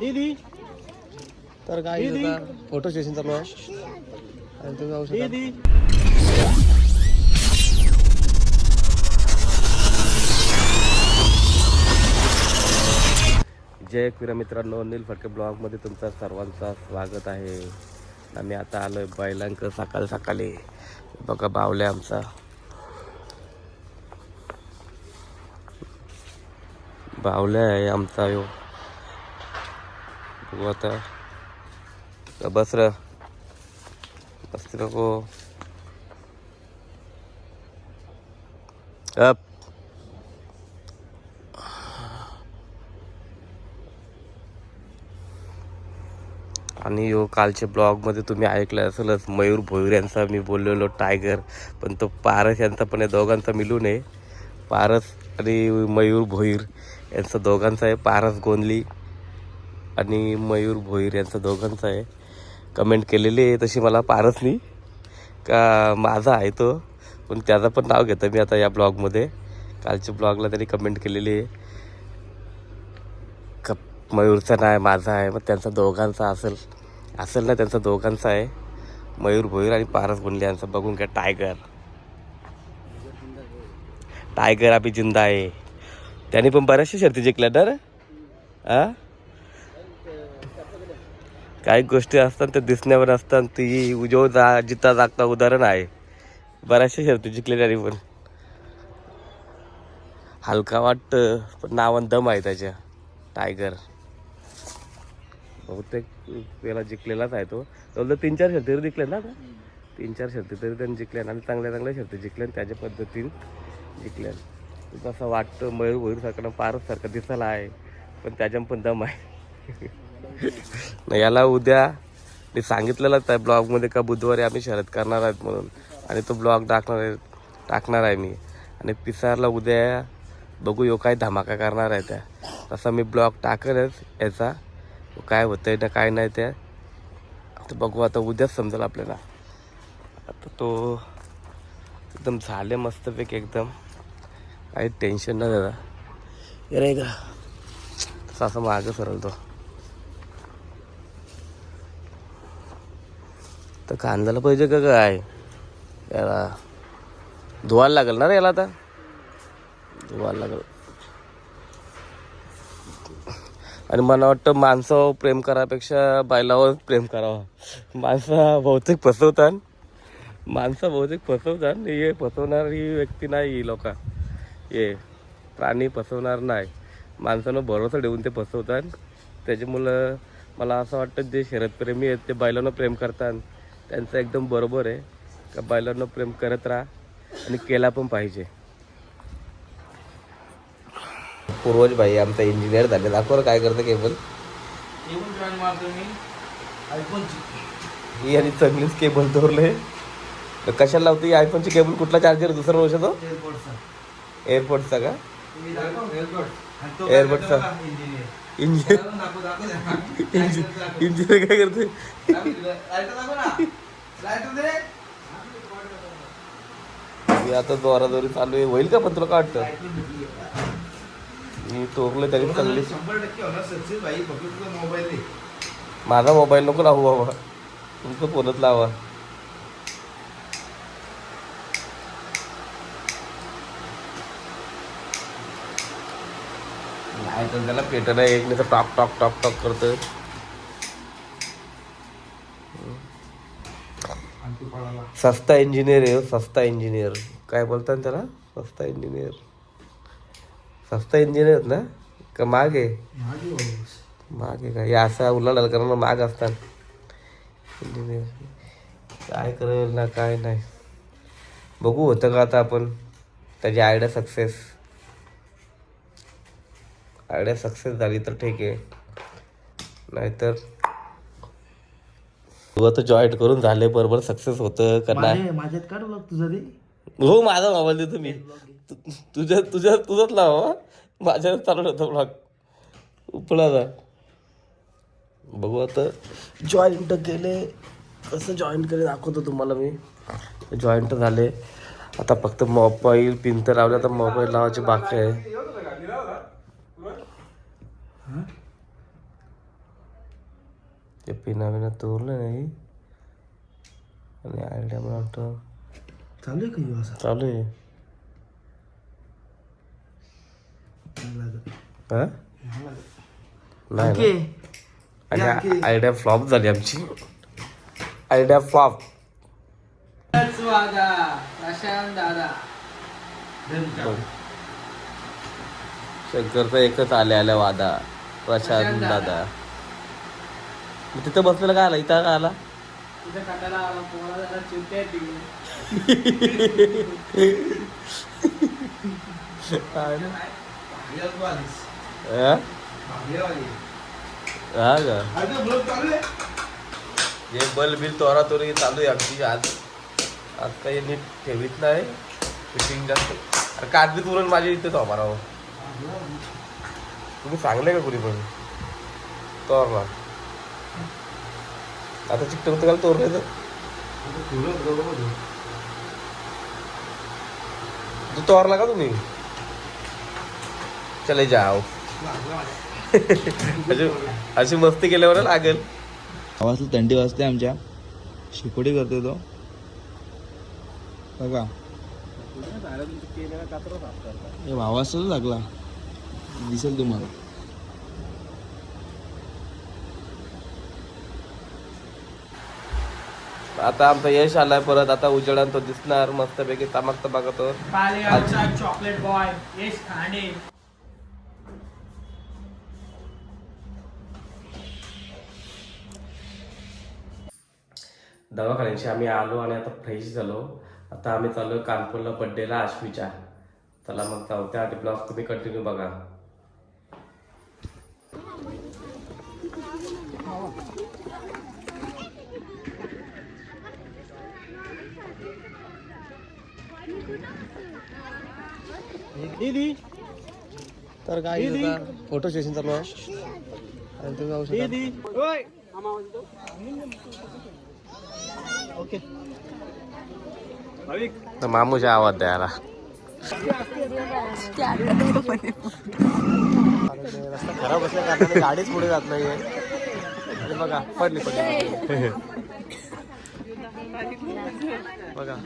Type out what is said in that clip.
दीदी तर काय फोटो सेशन चालू आहे. आणि तुम्ही जाऊ शकता. दीदी जय क्रीडा मित्रांनो अनिल फडके ब्लॉगमध्ये तुमचं सर्वांचं स्वागत आहे. आम्ही आता आलो आहे बैलांक सकाळ सकाळी. बघा बावल्या आमचा. बावल्या आहे आमचा यो. बघू आता का बस र बसते नको. आणि यो कालच्या ब्लॉगमध्ये तुम्ही ऐकलं असेलच मयूर भोईर यांचा मी बोललेलो टायगर पण तो पारस यांचा पण आहे दोघांचा मिळून आहे. पारस आणि मयूर भोईर यांचा दोघांचा आहे. पारस गोंदली. आणि मयूर भोईर यांचा दोघांचा आहे. कमेंट केलेली आहे तशी मला पारसनी का माझा आहे तो. पण त्याचं पण नाव घेतं मी आता या ब्लॉगमध्ये. कालच्या ब्लॉगला त्यांनी कमेंट केलेली आहे. क मयूरचा नाही माझा आहे. मग त्यांचा दोघांचा असेल असेल ना त्यांचा दोघांचा आहे. मयूर भोईर आणि पारस गुंडले यांचा बघून घ्या टायगर टायगर आपली जिंदा आहे. त्याने पण बऱ्याचशा शर्ती जिंकल्या तर हां काही गोष्टी असतात त्या दिसण्यावर असतात ती उजव जा जिता जागता उदाहरण आहे. बऱ्याचशा शर्ती जिंकले त्यांनी पण. हलका वाटतं पण नावान दम आहे त्याच्या. टायगर बहुतेक त्याला जिंकलेलाच आहे तो. जवळजवळ तीन चार शर्ती तरी जिंकले ना तीन चार शर्ती तरी त्यांनी जिंकल्या आणि चांगल्या चांगल्या शर्ती जिंकल्या त्याच्या पद्धतीने जिंकल्या. असं वाटतं मयूर मयूरसारखं पारस सारखं दिसायला आहे पण त्याच्या पण दम आहे. याला उद्या मी सांगितलेलं त्या ब्लॉगमध्ये का बुधवारी आम्ही शर्यत करणार आहेत म्हणून. आणि तो ब्लॉग टाकणार आहे टाकणार आहे मी. आणि पिसारला उद्या बघू यो काय धमाका करणार आहे त्या. तसा मी ब्लॉग टाकलच याचा. काय होतंय ना काय नाही त्या तर बघू आता उद्याच समजेल आपल्याला. आता तो एकदम झाले मस्तपैकी एकदम. काही टेन्शन नाही दादा ये रे का तसं असं मागं सरळ तो तर कांद्याला पाहिजे का काय? याला धुवायला लागेल ना रे याला आता? धुवायला लागेल. आणि मला वाटतं माणसावर प्रेम करापेक्षा बैलावर प्रेम करावं. माणसं बहुतेक फसवतात. माणसं बहुतेक फसवतात. हे फसवणारी व्यक्ती नाही ही लोक. हे प्राणी फसवणार नाही. माणसानं भरोसा ठेवून ते फसवतात. त्याच्यामुळं मला असं वाटतं जे शरदप्रेमी आहेत ते बायलांना प्रेम करतात. त्यांचं एकदम बरोबर आहे. का बैलांना प्रेम करत राहा आणि केला पण पाहिजे. पूर्वज भाई आमचा इंजिनियर झाले. दाखव काय करतं केबल ही आणि चांगलीच केबल धरले कशाला लावते आयफोनची केबल कुठला चार्जर दुसरा लावू शकतो एअरपोर्टचा का? एअरपोर्टचा इंजिनियर इंजिनियर काय करते आता जोराजोरी चालू आहे. होईल का पण तुला काय वाटतं? मी तोरलं तरी चांगली माझा मोबाईल नको लावू बाबा. तुमचं फोनच लावा. नाही तर त्याला पेटलं एक नाही तर टॉक टॉक टॉक टॉक करतं सस्ता इंजिनियर आहे हो, सस्ता इंजिनियर. काय बोलतात त्याला? सस्ता इंजिनियर. सस्ता इंजिनियर ना? का माग? आहे माग आहे का? काय या असा उलाढाल कारण माग असतात इंजिनियर. काय करेल ना काय नाही. बघू होतं का आता आपण? त्याची आयडिया सक्सेस आयडिया सक्सेस झाली तर ठीक आहे. नाहीतर तू आता जॉईंट करून झाले बरोबर सक्सेस होतं का नाही? माझे माझ्यात काढ बघ तुझा दे हो माझा मोबाईल देतो मी. तु- तुझ्या तुझ्या तुझाच लाव हं. माझ्याच चालू होतं ब्लॉग उपळाचा बघू आता. जॉईंट केले. कसं जॉईंट केले दाखवतो तुम्हाला मी. जॉईंट झाले. आता फक्त मोबाईल पिन तर लावले. आता मोबाईल लावायची बाकी आहे. ते पिना बिना तोरलं नाही आणि आयडिया मला वाटतं चालू आहे का असा चालू आहे नाही. हा. ना? आणि. आयडिया फ्लॉप झाली आमची आयडिया फ्लॉप वादा प्रशांत दादा धन का? शंकरचा एकच आले आल्या वादा प्रशांत दादा. मग तिथं बसलेला काय आला? इथं काय आला तू. हा? हा का? बल बिल तोरा तोरी चालू आहे आमची आज. आज काही नीट ठेवीत नाही. फिटिंग जास्त. अरे कागदी तुरण माझ्या इथेच हवा राव तुम्ही सांगले का कुणी पण? तोरला. आता चिकट होतं का तोरले तर? फुलं बरोबर होतं. तू तोरला का तुम्ही? चले जाओ. अशी अशी मस्ती केल्यावर लागेल. आवाजला थंडी वाजते आमच्या. शिकोडी करते तो. बघा. हे आवाज लागला. दिसेल तुम्हाला. आता आमचा यश आलाय परत. आता उजेडात तो दिसणार मस्तपैकी तमाक तमाकतो चॉकलेट बॉय यश खांडे दवाखान्याशी आम्ही आलो आणि आता फ्रेश झालो. आता आम्ही चालू कानपूरला बड्डेला आश्वीच्या चला मग जाऊ. त्या आधी ब्लॉग तुम्ही कंटिन्यू बघा. तर काय फोटो सेशन चालू आहे आणि तुम्ही जाऊ शकता तर मामूच्या आवाज द्यायला रस्ता खराब असल्या कारणाने गाडीच पुढे जात नाहीये. आणि बघा पडली पडली. बघा.